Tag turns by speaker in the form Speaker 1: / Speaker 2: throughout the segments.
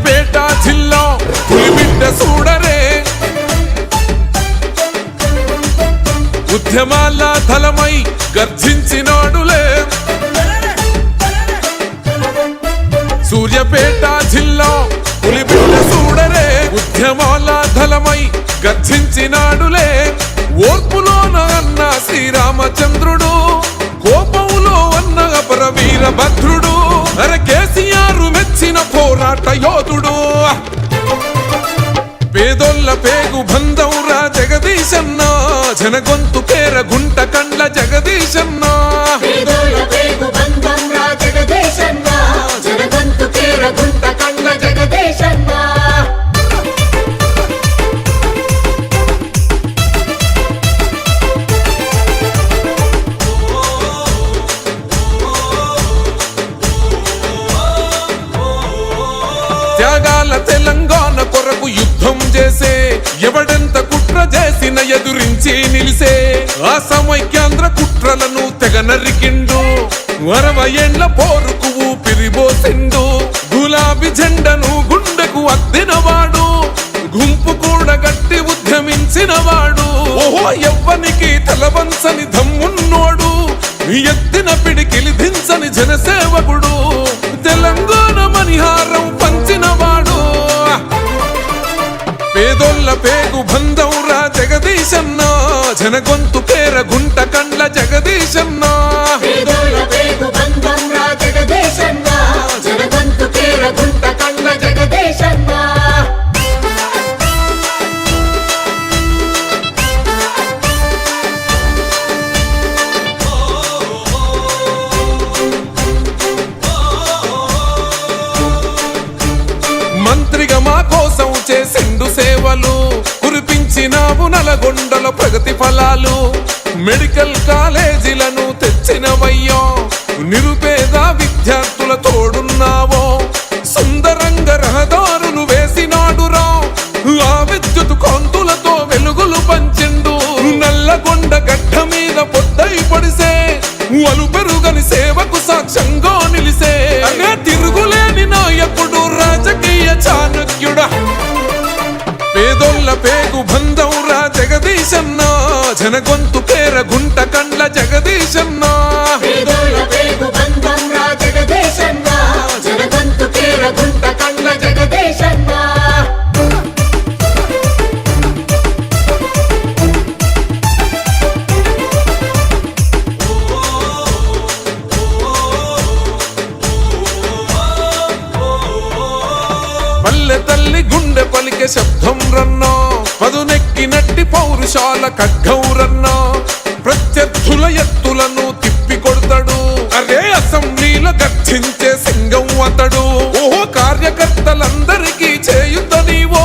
Speaker 1: సూర్యపేట జిల్లా పులిబిడ్డ చూడరే ఉద్యమాల తలమై గర్జించినాడులే. సూర్యపేట జిల్లా పులిబిడ్డ చూడరే ఉద్యమాల ధలమై గర్జించినాడులే. ఓర్పులో అన్న శ్రీరామచంద్రుడు కోపములో అన్న అపర వీరభద్రుడు అర కేసీఆర్ మెచ్చిన పోరాట యోధుడు. పేదొల్ల పేగు బంధం రా జగదీశన్న. జనగొంతు పేర గుంట కండ్ల జగదీశన్న. చేసే ఎవడెంత కుట్ర చేసిన ఎదురించి నిలిసే ఆ సమైక్యాంధ్ర కుట్రలను తెగ నరికిండు. అరవై ఏండ్ల పోరుకు ఊపిరిబోసిండు గులాబీ జెండను గుండెకు అద్దినవాడు గుంపు కూడా గట్టి ఉద్యమించిన వాడు. ఓహో ఎవ్వనికి తలవంచని దమ్మున్నోడు. ఎత్తిన పిడికిలి దించని జనసేవకుడు. తెలంగాణ పేదోళ్ళ పేగు బంధం రా జగదీశన్న. జనగొంతు పేర గుంట కండ్ల జగదీశన్న.
Speaker 2: పేదోళ్ళ
Speaker 1: నల్లగొండల ప్రగతి ఫలాలు మెడికల్ కాలేజీలను తెచ్చినవయ్యో నిరుపేద విద్యార్థుల తోడున్నావో సుందరంగ రహదారులు వేసినాడురా. ఆ విద్యుత్ కాంతులతో వెలుగులు పంచిండు. నల్లగొండ గడ్డ మీద పొద్దై పడిసే వలు పెరుగని సేవకు సాక్ష్యంగా జగదేశన్న. జనగంతు పేర గుంట కండ్ల జగదేశన్న. పల్లె తల్లి గుండె పలికే శబ్దం రన్నో. పదునెక్కినట్టి పౌరుషాల ఖడ్గం ప్రత్యర్థుల ఎత్తులను తిప్పి కొడతాడు అరే అసెంబ్లీల గర్జించే సింగం అతడు. ఓహో కార్యకర్తలందరికీ చేయుత నీవో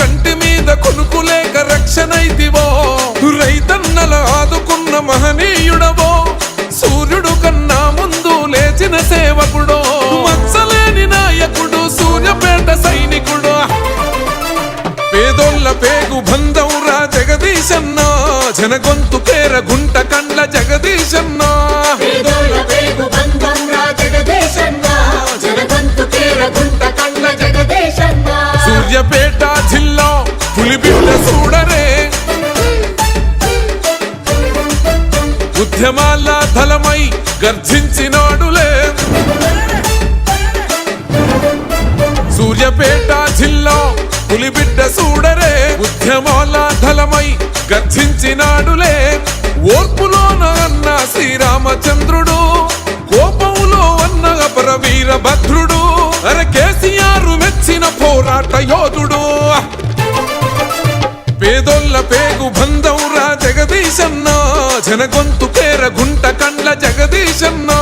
Speaker 1: కంటి మీద కొనుకులేక రక్షణైతివో రైతన్నల ఆదుకున్న మహనీయుడవో సూర్యుడు కన్నా ముందు లేచిన సేవకుడో. మచ్చలేని నాయకుడు సూర్యపేట సైనికుడు. పేదోళ్ళ పేగు బంధం జగదీశన్న జనగొంతు పేర గుంట కండ్ల జగదీశన్న.
Speaker 2: పేర గుంట కండ్ల
Speaker 1: సూర్యపేట జిల్లా పులిబిడ్డ చూడరే ఉద్యమాల ధలమై గర్జించినాడులే సూర్యపేట జిల్లా పులిబిడ్డ సూడరే ఉద్యమాల ధలమై గర్జించినాడులే ఓర్పులోన అన్న శ్రీరామచంద్రుడు కోపంలో అన్న అపర వీరభద్రుడు అర కేసీఆర్ మెచ్చిన పోరాట యోధుడు. పేదోళ్ళ పేగు బంధం రా జగదీశన్న జనగొంతు పేర గుంట కండ్ల జగదీశన్నా.